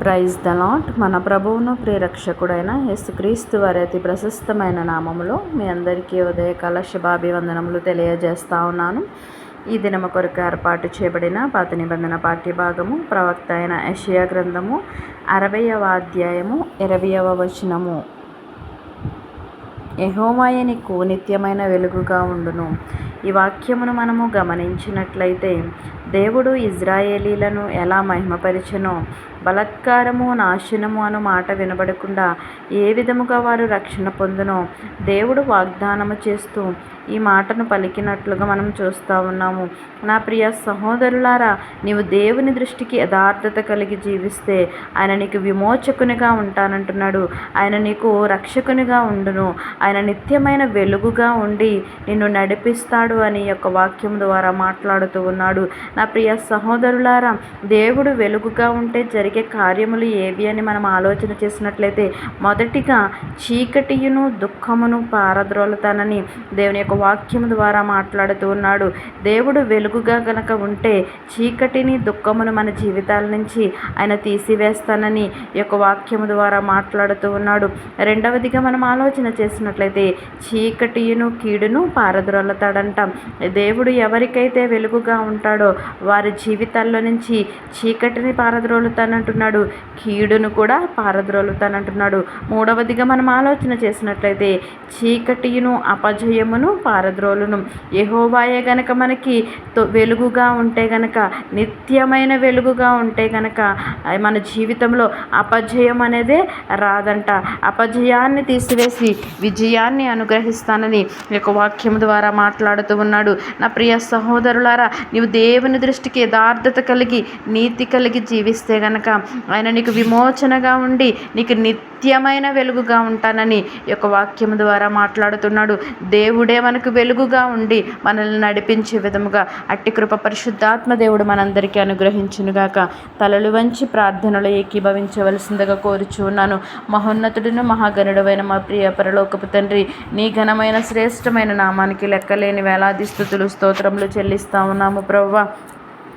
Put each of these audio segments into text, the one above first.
Praise the lot మన ప్రభువును ప్రియరక్షకుడైన యేసుక్రీస్తు వారి అతి ప్రశస్తమైన నామములో మీ అందరికీ ఉదయకాల శుభాభివందనములు తెలియజేస్తా ఉన్నాను. ఈ దినము కొరకు ఏర్పాటు చేయబడిన పాత నిబంధన పాఠ్య భాగము ప్రవక్త అయిన యషియా గ్రంథము అరవయవ అధ్యాయము ఇరవయవ వచనము. యహోమాయ నీకు నిత్యమైన వెలుగుగా ఉండును. ఈ వాక్యమును మనము గమనించినట్లయితే దేవుడు ఇజ్రాయేలీలను ఎలా మహిమపరిచనో బలత్కారము నాశనము అను మాట వినబడకుండా ఏ విధముగా వారు రక్షణ పొందునో దేవుడు వాగ్దానము చేస్తూ ఈ మాటను పలికినట్లుగా మనం చూస్తూ ఉన్నాము. నా ప్రియ సహోదరులారా నీవు దేవుని దృష్టికి యథార్థత కలిగి జీవిస్తే ఆయన నీకు విమోచకునిగా ఉంటానంటున్నాడు. ఆయన నీకు రక్షకునిగా ఉండును. ఆయన నిత్యమైన వెలుగుగా ఉండి నిన్ను నడిపిస్తాడు అని యొక్క వాక్యం ద్వారా మాట్లాడుతూ ఉన్నాడు. నా ప్రియ సహోదరులారా దేవుడు వెలుగుగా ఉంటే జరిగే కార్యములు ఏవి అని మనం ఆలోచన చేసినట్లయితే మొదటిగా చీకటియును దుఃఖమును పారద్రోలుతానని దేవుని యొక్క వాక్యం ద్వారా మాట్లాడుతూ ఉన్నాడు. దేవుడు వెలుగుగా గనక ఉంటే చీకటిని దుఃఖమును మన జీవితాల నుంచి ఆయన తీసివేస్తానని యొక్క వాక్యము ద్వారా మాట్లాడుతూ ఉన్నాడు. రెండవదిగా మనం ఆలోచన చేసినట్లయితే చీకటియును కీడును పారద్రోలతాడంట. దేవుడు ఎవరికైతే వెలుగుగా ఉంటాడో వారి జీవితాల్లో నుంచి చీకటిని చేస్తానంటున్నాడు కీడును కూడా పారద్రోలుతానంటున్నాడు. మూడవదిగా మనం ఆలోచన చేసినట్లయితే చీకటియును అపజయమును పారద్రోలును. యహోవాయే గనక మనకి వెలుగుగా ఉంటే గనక నిత్యమైన వెలుగుగా ఉంటే గనక మన జీవితంలో అపజయం అనేదే రాదంట. అపజయాన్ని తీసివేసి విజయాన్ని అనుగ్రహిస్తానని యొక్క వాక్యం ద్వారా మాట్లాడుతూ ఉన్నాడు. నా ప్రియ సహోదరులారా నీవు దేవుని దృష్టికి యథార్థత కలిగి నీతి కలిగి జీవిస్తే గనక ఆయన నీకు విమోచనగా ఉండి నీకు నిత్యమైన వెలుగుగా ఉంటానని యొక్క వాక్యం ద్వారా మాట్లాడుతున్నాడు. దేవుడే మనకు వెలుగుగా ఉండి మనల్ని నడిపించే విధముగా అట్టి కృప పరిశుద్ధాత్మ దేవుడు మనందరికీ అనుగ్రహించునుగాక తలలు వంచి ప్రార్థనలు ఏకీభవించవలసిందిగా కోరుచున్నాను మహోన్నతుడును మహాగణుడమైన మా ప్రియ పరలోకపు తండ్రి నీ ఘనమైన శ్రేష్టమైన నామానికి లెక్కలేని వేలాది స్థుతులు స్తోత్రములు చెల్లిస్తా ఉన్నాము ప్రవ్వ.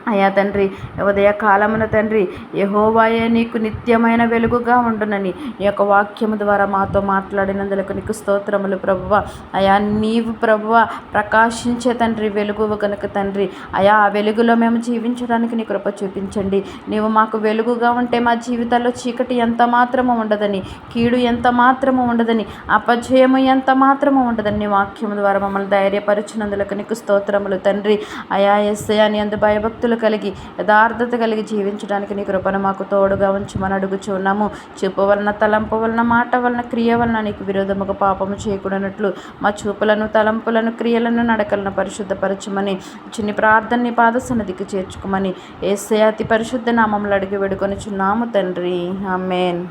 అయా తండ్రి ఉదయ కాలమున తండ్రి యహోవాయే నీకు నిత్యమైన వెలుగుగా ఉండునని ఈ యొక్క వాక్యము ద్వారా మాతో మాట్లాడినందులకు నీకు స్తోత్రములు ప్రభువ. అయా నీవు ప్రభువ ప్రకాశించే తండ్రి వెలుగు కనుక తండ్రి. అయా ఆ వెలుగులో మేము జీవించడానికి నీ కృప చూపించండి. నీవు మాకు వెలుగుగా ఉంటే మా జీవితాల్లో చీకటి ఎంత మాత్రము ఉండదని కీడు ఎంత మాత్రము ఉండదని అపజయము ఎంత మాత్రము ఉండదని నీ వాక్యము ద్వారా మమ్మల్ని ధైర్యపరిచినందులకు నీకు స్తోత్రములు తండ్రి. అయా ఎస్ఐ అని అందు భయభక్తులు భక్తులు కలిగి యథార్థత కలిగి జీవించడానికి నీ కృపను మాకు తోడుగా ఉంచమని అడుగుచున్నాము. చూపు వలన తలంపు వలన మాట వలన క్రియ వలన నీకు విరోధముగా పాపము చేయకూడనట్లు మా చూపులను తలంపులను క్రియలను నడకలను పరిశుద్ధపరచమని చిన్ని ప్రార్థనని పాద సన్నదికి చేర్చుకోమని ఏసే అతి పరిశుద్ధ నామంలో అడిగి వేడుకొని చున్నాము తండ్రి. ఆమెన్.